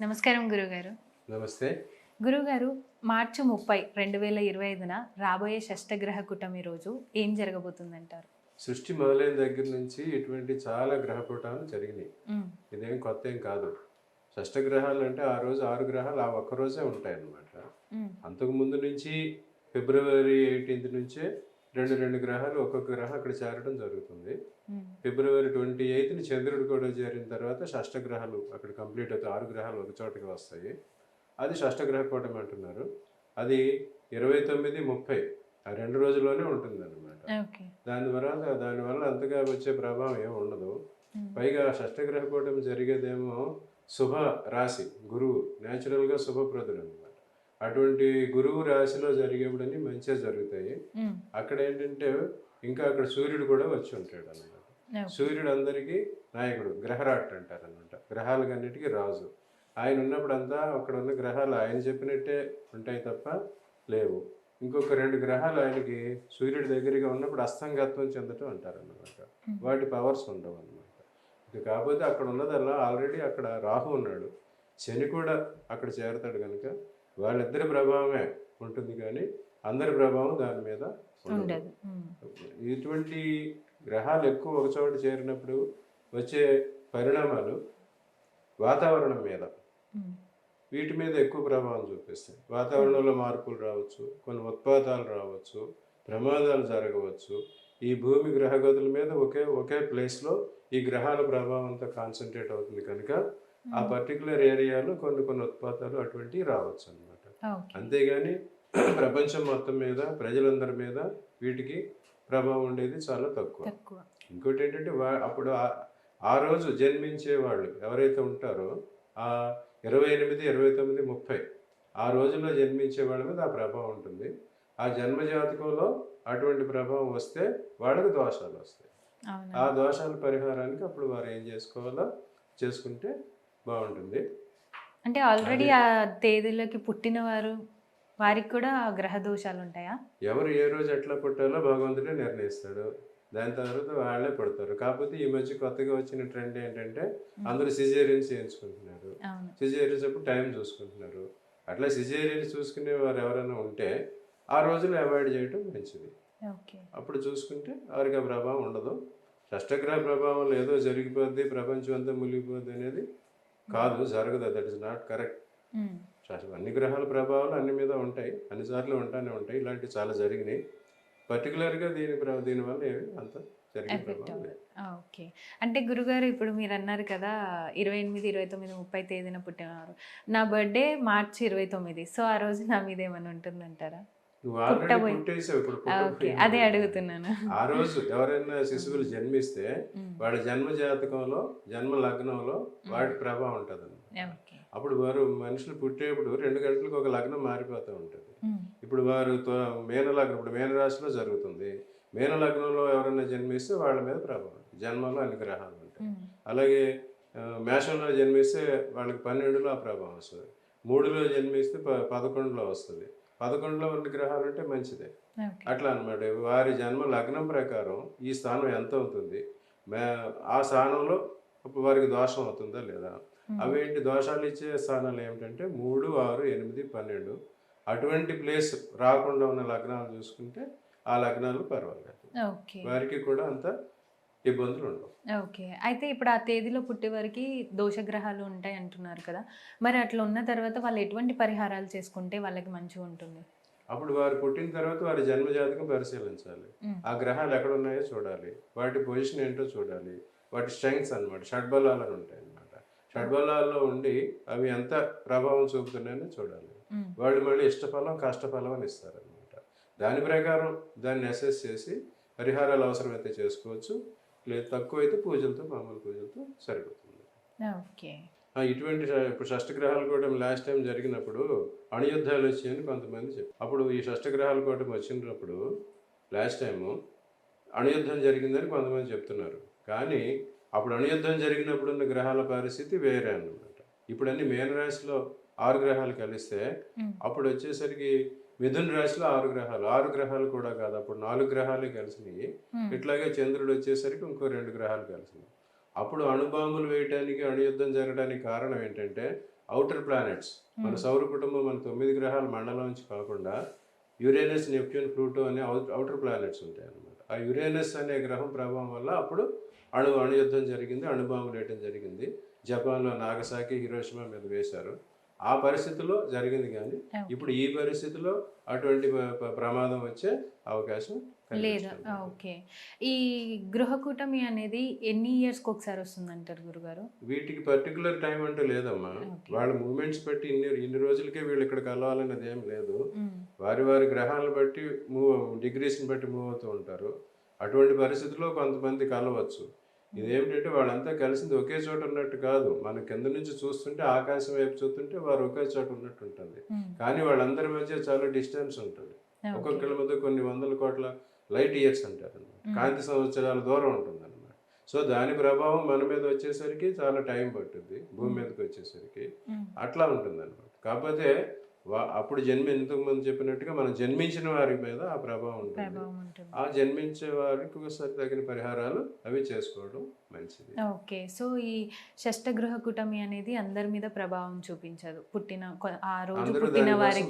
నమస్కారం గురుగారు. నమస్తే. గురుగారు మార్చి ముప్పై రెండు వేల ఇరవై ఐదున రాబోయే షష్టగ్రహ కూటమి రోజు ఏం జరగబోతుందంటారు? సృష్టి మొదలైన దగ్గర నుంచి ఇటువంటి చాలా గ్రహపుటాలు జరిగినాయి. ఉమ్, ఇదేం కొత్త ఏం కాదు. షష్టగ్రహాలు అంటే ఆ రోజు ఆరు గ్రహాలు ఆ ఒక్క రోజే ఉంటాయి అన్నమాట అంతకు ముందు నుంచి ఫిబ్రవరి ఎయిటీన్త్ నుంచే రెండు రెండు గ్రహాలు ఒక్కొక్క గ్రహం అక్కడ చేరడం జరుగుతుంది. ఫిబ్రవరి ట్వంటీ ఎయిత్ని చంద్రుడు కూడా చేరిన తర్వాత షష్టగ్రహాలు అక్కడ కంప్లీట్ అవుతాయి. ఆరు గ్రహాలు ఒక చోటకి వస్తాయి. అది షష్టగ్రహ కూటమి అంటున్నారు. అది ఇరవై తొమ్మిది ముప్పై. ఆ రెండు రోజుల్లోనే ఉంటుంది అనమాట దాని వల్ల దానివల్ల అంతగా వచ్చే ప్రభావం ఏమి ఉండదు. పైగా షష్టగ్రహ కూటమి జరిగేదేమో శుభ రాశి గురువు న్యాచురల్గా శుభప్రదుడు అనమాట అటువంటి గురువు రాశిలో జరిగేప్పుడని మంచిగా జరుగుతాయి. అక్కడ ఏంటంటే ఇంకా అక్కడ సూర్యుడు కూడా వచ్చి ఉంటాడు అనమాట. సూర్యుడు అందరికీ నాయకుడు గ్రహరాట్ అంటారు అనమాట గ్రహాలకన్నిటికీ రాజు. ఆయన ఉన్నప్పుడు అంతా అక్కడ ఉన్న గ్రహాలు ఆయన చెప్పినట్టే ఉంటాయి తప్ప లేవు. ఇంకొక రెండు గ్రహాలు ఆయనకి సూర్యుడి దగ్గరగా ఉన్నప్పుడు అస్తంగత్వం చెందటం అంటారు అనమాట వాటి పవర్స్ ఉండవు అనమాట ఇక కాకపోతే అక్కడ ఉన్నదల్లా ఆల్రెడీ అక్కడ రాహు ఉన్నాడు. శని కూడా అక్కడ చేరతాడు కనుక వాళ్ళిద్దరి ప్రభావమే ఉంటుంది కానీ అందరి ప్రభావం దాని మీద ఉండదు. ఉమ్, ఇటువంటి గ్రహాలు ఎక్కువ ఒక చోట చేరినప్పుడు వచ్చే పరిణామాలు వాతావరణం మీద. వీటి మీద ఎక్కువ ప్రభావం చూపిస్తాయి. వాతావరణంలో మార్పులు రావచ్చు కొన్ని ఉత్పాతాలు రావచ్చు ప్రమాదాలు జరగవచ్చు. ఈ భూమి గ్రహగతుల మీద ఒకే ఒకే ప్లేస్లో ఈ గ్రహాల ప్రభావం అంతా కాన్సన్ట్రేట్ అవుతుంది కనుక ఆ పర్టికులర్ ఏరియాలో కొన్ని కొన్ని ఉత్పాతాలు అటువంటివి రావచ్చు అన్నమాట. ఓకే. అంతేగాని ప్రపంచం మొత్తం మీద ప్రజలందరి మీద వీటికి ప్రభావం ఉండేది చాలా తక్కువ. ఇంకోటి ఏంటంటే అప్పుడు ఆ- ఆ రోజు జన్మించే వాళ్ళు ఎవరైతే ఉంటారో ఆ ఇరవై ఎనిమిది ఇరవై తొమ్మిది ముప్పై ఆ రోజుల్లో జన్మించే వాళ్ళ మీద ఆ ప్రభావం ఉంటుంది. ఆ జన్మ జాతకంలో అటువంటి ప్రభావం వస్తే వాళ్ళకి దోషాలు వస్తాయి. ఆ దోషాల పరిహారానికి అప్పుడు వారు ఏం చేసుకోవాలో చేసుకుంటే బాగుంటుంది. అంటే ఆల్రెడీ ఆ తేదీలోకి పుట్టిన వారు వారికి కూడా గ్రహ దోషాలు ఉంటాయా? ఎవరు ఏ రోజు ఎట్లా పుట్టాలో భగవంతుడే నిర్ణయిస్తాడు. దాని తర్వాత వాళ్ళే పడతారు. కాకపోతే ఈ మధ్య కొత్తగా వచ్చిన ట్రెండ్ ఏంటంటే అందరూ సిజేరియన్స్ చేయించుకుంటున్నారు. సిజేరియన్స్ అప్పుడు టైం చూసుకుంటున్నారు. అట్లా సిజేరియన్స్ చూసుకునే వారు ఎవరైనా ఉంటే ఆ రోజులు అవాయిడ్ చేయటం మంచిది. అప్పుడు చూసుకుంటే వారికి ఆ ప్రభావం ఉండదు. షష్టగ్రహ ప్రభావం ఏదో జరిగిపోద్ది ప్రపంచం అంతా మునిగిపోద్ది అనేది కాదు జరగదు. దట్ ఇస్ నాట్ కరెక్ట్ అన్ని గ్రహాల ప్రభావాలు అన్ని మీద ఉంటాయి. అన్నిసార్లు ఉంటానే ఉంటాయి. ఇలాంటివి చాలా జరిగినాయి. పర్టికులర్గా దీని దీనివల్ల ఏమి అంత ఓకే. అంటే గురుగారు ఇప్పుడు మీరు అన్నారు కదా ఇరవై ఎనిమిది ఇరవై తొమ్మిది ముప్పై తేదీన పుట్టినవారు. నా బర్త్డే మార్చి ఇరవై తొమ్మిది. సో ఆ రోజు నా మీద ఏమైనా ఉంటుందంటారా? అదే. అడుగుతున్నాను. ఆ రోజు ఎవరైనా శిశువులు జన్మిస్తే వాడి జన్మ జాతకంలో జన్మ లగ్నంలో వాడి ప్రభావం ఉంటుంది అప్పుడు వారు మనుషులు పుట్టేప్పుడు రెండు గంటలకు ఒక లగ్నం మారిపోతూ ఉంటుంది. ఇప్పుడు వారు మీన లగ్నం ఇప్పుడు మీన రాశిలో జరుగుతుంది. మీన లగ్నంలో ఎవరైనా జన్మిస్తే వాళ్ళ మీద ప్రభావం. జన్మలో అన్ని గ్రహాలు ఉంటాయి అలాగే మేషంలో జన్మిస్తే వాళ్ళకి పన్నెండులో ఆ ప్రభావం వస్తుంది. మూడులో జన్మిస్తే ప పదకొండులో వస్తుంది. పదకొండులో ఉన్న గ్రహాలు అంటే మంచిదే అట్లా అనమాట వారి జన్మ లగ్నం ప్రకారం ఈ స్థానం ఎంత అవుతుంది? ఆ స్థానంలో వారికి దోషం అవుతుందా లేదా? అవేంటి దోషాలు ఇచ్చే స్థానాలు ఏమిటంటే మూడు ఆరు ఎనిమిది పన్నెండు అటువంటి ప్లేస్ రాకుండా ఉన్న లగ్నాలు చూసుకుంటే ఆ లగ్నాలు పర్వాలేదు. ఓకే. వారికి కూడా అంత ఇబ్బందులు ఉండవు. ఓకే. అయితే ఇప్పుడు ఆ తేదీలో పుట్టే వారికి దోషగ్రహాలు ఉంటాయి అంటున్నారు కదా. మరి అట్లా ఉన్న తర్వాత వాళ్ళు ఎటువంటి పరిహారాలు చేసుకుంటే వాళ్ళకి మంచిగా ఉంటుంది? అప్పుడు వారు పుట్టిన తర్వాత వారి జన్మ జాతకం పరిశీలించాలి. ఉమ్, ఆ గ్రహాలు ఎక్కడ ఉన్నాయో చూడాలి. వాటి పొజిషన్ ఏంటో చూడాలి. వాటి స్ట్రెంగ్స్ అన్నమాట. షడ్బలాలు ఉంటాయి షడ్బలాల్లో ఉండి అవి ఎంత ప్రభావం చూపుతున్నాయని చూడాలి. వాళ్ళు మళ్ళీ ఇష్టఫలం కష్టఫలం అని ఇస్తారనమాట దాని ప్రకారం దాన్ని అసెస్ చేసి పరిహారాలు అవసరమైతే చేసుకోవచ్చు. లేదు తక్కువ అయితే పూజలతో మామూలు పూజలతో సరిపోతుంది. ఓకే. ఇటువంటి ఇప్పుడు షష్టగ్రహాల కూటమి లాస్ట్ టైం జరిగినప్పుడు అణుయుద్ధాలు వచ్చాయని కొంతమంది చెప్పారు అప్పుడు ఈ షష్టగ్రహాల కూటమి వచ్చినప్పుడు లాస్ట్ టైము అణుయుద్ధం జరిగిందని కొంతమంది చెప్తున్నారు. కానీ అప్పుడు అణుయుద్ధం జరిగినప్పుడు ఉన్న గ్రహాల పరిస్థితి వేరే అన్నమాట. ఇప్పుడు అన్ని మేన రాశిలో ఆరు గ్రహాలు కలిస్తే అప్పుడు వచ్చేసరికి మిథున రాశిలో ఆరు గ్రహాలు. ఆరు గ్రహాలు కూడా కాదు అప్పుడు నాలుగు గ్రహాలే కలిసినాయి. ఇట్లాగే చంద్రుడు వచ్చేసరికి ఇంకో రెండు గ్రహాలు కలిసినాయి. అప్పుడు అణుబాంబులు వేయటానికి అణుయుద్ధం జరగడానికి కారణం ఏంటంటే అవుటర్ ప్లానెట్స్. మన సౌర కుటుంబం మన తొమ్మిది గ్రహాల మండలం నుంచి కాకుండా యురేనస్ నెప్ట్యూన్ ప్లూటో అనే అవుటర్ ప్లానెట్స్ ఉంటాయి అన్నమాట ఆ యురేనస్ అనే గ్రహం ప్రభావం వల్ల అప్పుడు అణు అణుయుద్ధం జరిగింది అణుబాంబు వేయటం జరిగింది. జపాన్లో నాగసాకి హిరోషిమా మీద వేశారు. ఆ పరిస్థితిలో జరిగింది కానీ ఇప్పుడు ఈ పరిస్థితిలో అటువంటి ప్రమాదం వచ్చే అవకాశం లేదా. ఓకే. ఈ గృహ కూటమి అనేది ఎన్ని ఇయర్స్కి ఒకసారి వస్తుంది అంటారు గురుగారు? వీటికి పర్టికులర్ టైం అంటూ లేదమ్మా. వాళ్ళ మూమెంట్స్ బట్టి ఇన్ని ఇన్ని రోజులకే వీళ్ళు ఇక్కడ కలవాలనేది ఏం లేదు. వారి వారి గ్రహాలను బట్టి మూవ్ డిగ్రీస్ని బట్టి మూవ్ అవుతూ ఉంటారు. అటువంటి పరిస్థితుల్లో కొంతమంది కలవచ్చు. ఇదేమిటంటే వాళ్ళంతా కలిసింది ఒకే చోట ఉన్నట్టు కాదు. మన కింద నుంచి చూస్తుంటే ఆకాశం వైపు చూస్తుంటే వారు ఒకే చోట ఉన్నట్టు ఉంటుంది. కానీ వాళ్ళందరి మధ్య చాలా డిస్టెన్స్ ఉంటుంది. ఒక్కొక్కరి మధ్య కొన్ని వందల కోట్ల లైట్ ఇయర్స్ అంటారు కాంతి సంవత్సరాల దూరం ఉంటుంది అనమాట సో దాని ప్రభావం మన మీద వచ్చేసరికి చాలా టైం పట్టుద్ది భూమి మీదకి వచ్చేసరికి. అట్లా ఉంటుంది అనమాట కాకపోతే అప్పుడు జన్మ ఇంతకు ముందు చెప్పినట్టుగా మనం జన్మించిన వారి మీద ఆ ప్రభావం ఉంటుంది. ఆ జన్మించే వారికి ఒకసారి తగిన పరిహారాలు అవి చేసుకోవడం మంచిది. ఓకే. సో ఈ షష్టగృహ కూటమి అనేది అందరి మీద ప్రభావం చూపించదు. పుట్టిన ఆ రోజు పుట్టిన వారికి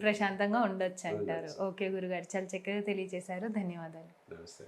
ప్రశాంతంగా ఉండొచ్చు. అంటారు. ఓకే గురుగారు చాలా చక్కగా తెలియజేశారు. ధన్యవాదాలు. నమస్తే.